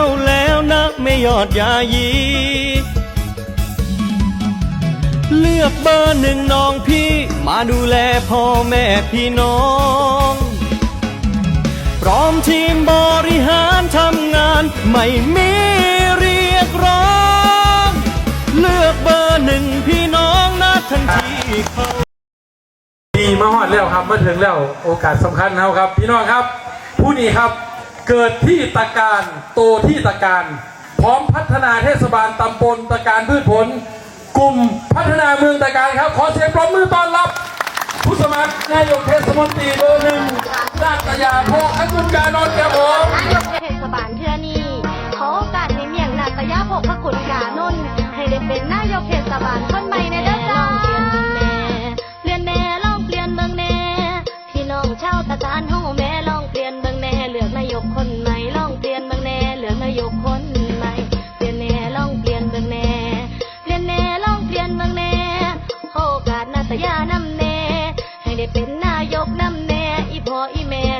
เข้าแล้วนะไม่ยอดยายี เลือกเบอร์หนึ่งน้องพี่มาดูแลพ่อแม่พี่น้อง พร้อมทีมบริหารทำงาน ไม่มีเรียกร้อง เลือกเบอร์หนึ่งพี่น้องนะทันทีเขาดีมาฮอดแล้วครับมาถึงแล้วโอกาสสำคัญแล้วครับ พี่น้องครับ ผู้นี้ครับ เกิดที่ตะการโตที่ตะการ พร้อมพัฒนาเทศบาลตำบลตะการพืชผล กลุ่มพัฒนาเมืองตะการครับขอเสียงปรบมือต้อนรับ ผู้สมัครนายกเทศมนตรีเบอร์หนึ่งนาตยาโพอกุนการนนท์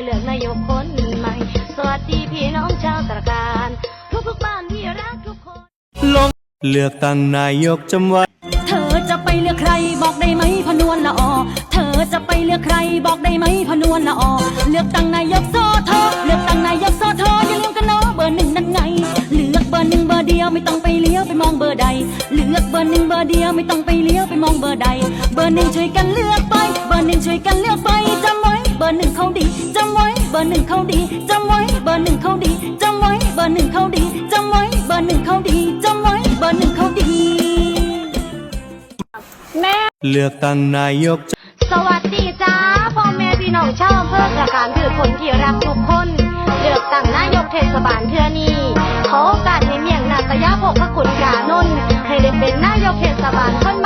ลือกนายกคนใหม่ สวัสดีพี่น้องชาวตระการทุกทุกๆบ้านที่รักทุกคนลงเลือกตั้งนายกจำไว้เธอจะไปเลือกใครบอกได้ไหมพนวลละออเธอจะไปเลือกใครบอกได้ไหมพนวลละออเลือกตั้งนายกโซทอเลือกตั้งนายกโซทออย่าลืมกันเนาะเบอร์หนึ่งนั่นไงเลือกเบอร์หนึ่งเบอร์เดียวไม่ต้องไปเลี้ยวไปมองเบอร์ใด เลือกเบอร์หนึ่งเบอร์เดียวไม่ต้องไปเลี้ยวไปมองเบอร์ใด เบอร์หนึ่งช่วยกันเลือกไป เบอร์หนึ่งช่วยกันเลือกไปจำไว้เบ อร์หนึ่งเขาดีจำไว้เบอร์หนึ่งเขาดีจำไว้เบอร์หนึ่งเขาดีจำไว้เบอร์หนึ่งเขาดีจำไว้เบอร์หนึ่งเขาดีจำไว้เบอร์หนึ่งเขาดีเลือกตั้งนายก สวัสดีจ้าพ่อแม่พี่น้องชาวอำเภอตระการคือคนที่รักทุกคน เลือกตั้งนายกเทศบาลเทือนี้ขอโอกาสให้เมียงนาตยาพกพระคุณกานนท์ให้ได้เป็นนายกเทศบาลคน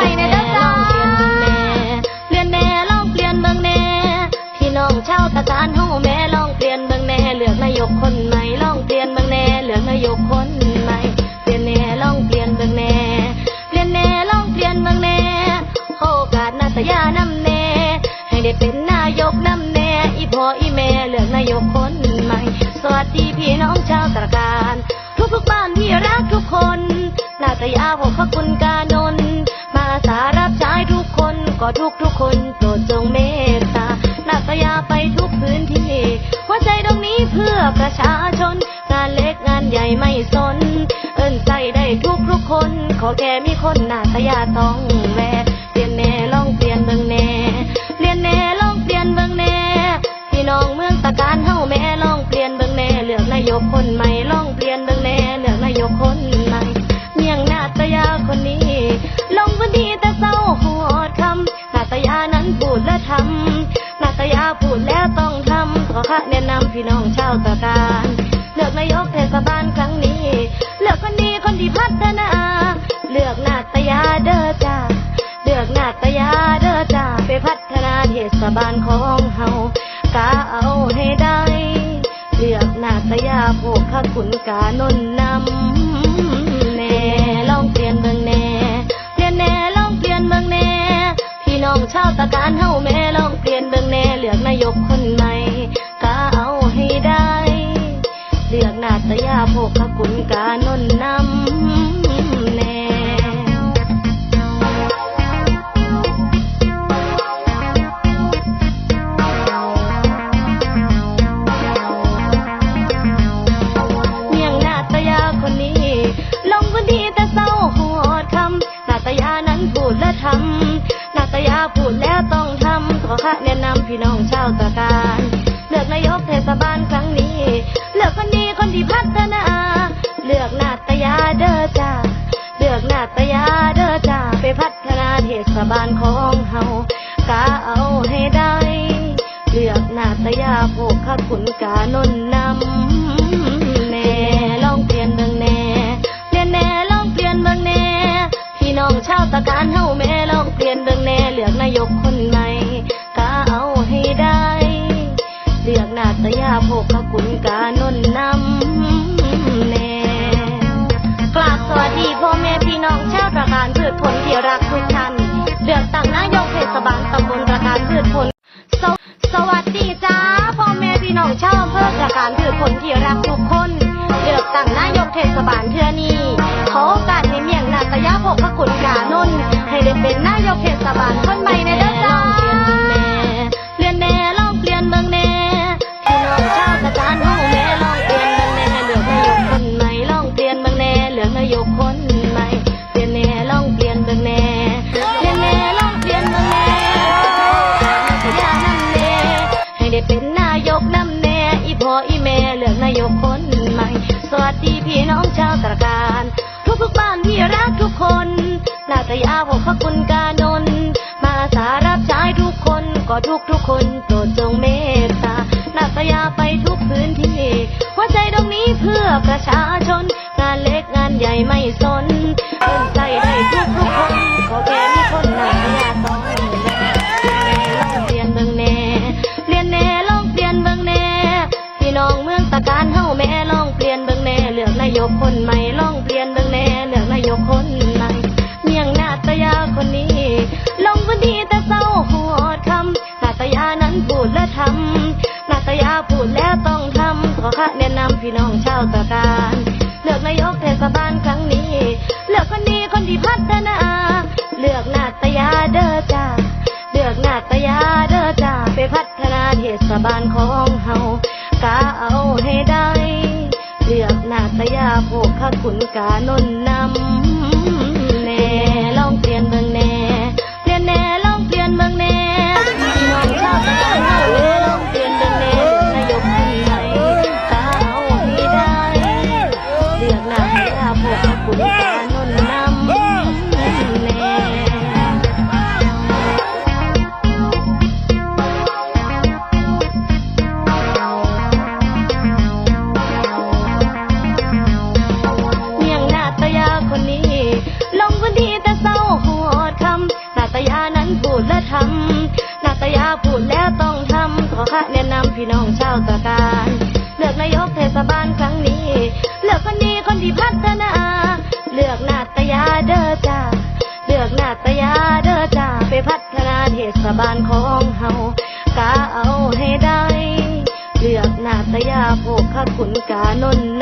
ได้เป็นนายกนำแน่อีพ่ออีแม่เลือกนายกคนใหม่ สวัสดีพี่น้องชาวตระการ ทุกทุกๆบ้านที่รักทุกคนนาตยาพกพระคุณกานนมาสารับใช้ทุกคนก็ทุกทุกๆคนโปรดจงเมตตานาตยาไปทุกพื้นที่หัวใจตรงนี้เพื่อประชาชน งานเล็กงานใหญ่ไม่สน เอิ้นใจได้ทุกทุกๆคน ขอแค่มีคนนาตยาต้องแว นาเทศบานของเฮากาเอาให้ได้ เลือกนาตยาพวกข้าขุนกานนนำ ตยาเด้อจ้าไปพัฒนาเทศบาลขอ คนที่รักทุกคน เลือกตั้งนายกเทศบาลเทือนี้ขอโอกาสในเมียงนาตยาพกพระคุณกา สวัสดีพี่น้องชาวตะการ ทุกทุกบ้านที่รักทุกคนนาตยาพกพระคุณกานนมาสารับใช้ทุกคนก็ทุกทุกคนโปรดจงเมตตานาตยาไปทุกพื้นที่หัวใจตรงนี้เพื่อประชาชน งานเล็กงานใหญ่ไม่สน กนายกคนใหม่ลองเปลี่ยนเบิ่งแน่เลือกนายกคนใหม่เมียงนาตยาคนนี้ ลงพื้นที่แต่เศร้าหัวคำนาตยานั้นพูดและทำนาตยาพูดแล้วต้องทำขอข้าแนะนำพี่น้องชาวตะการเลือกนายกเทศบาลครั้งนี้ เลือกคนดีคนที่พัฒนา เลือกนาตยาเด้อจ้าเลือกนาตยาเด้อจ้าไปพัฒนาเทศบาลของเฮากาเอาให้ โภคคุณกานนนำ พี่น้องชาวตะการ เลือกนายกเทศบาลครั้งนี้ เลือกคนดีคนที่พัฒนา เลือกนาตยาเด้อจ้าเลือกนาตยาเด้อจ้าไปพัฒนาเทศบาลของเฮากาเอาให้ได้ เลือกนาตยาโภคคุณกานนน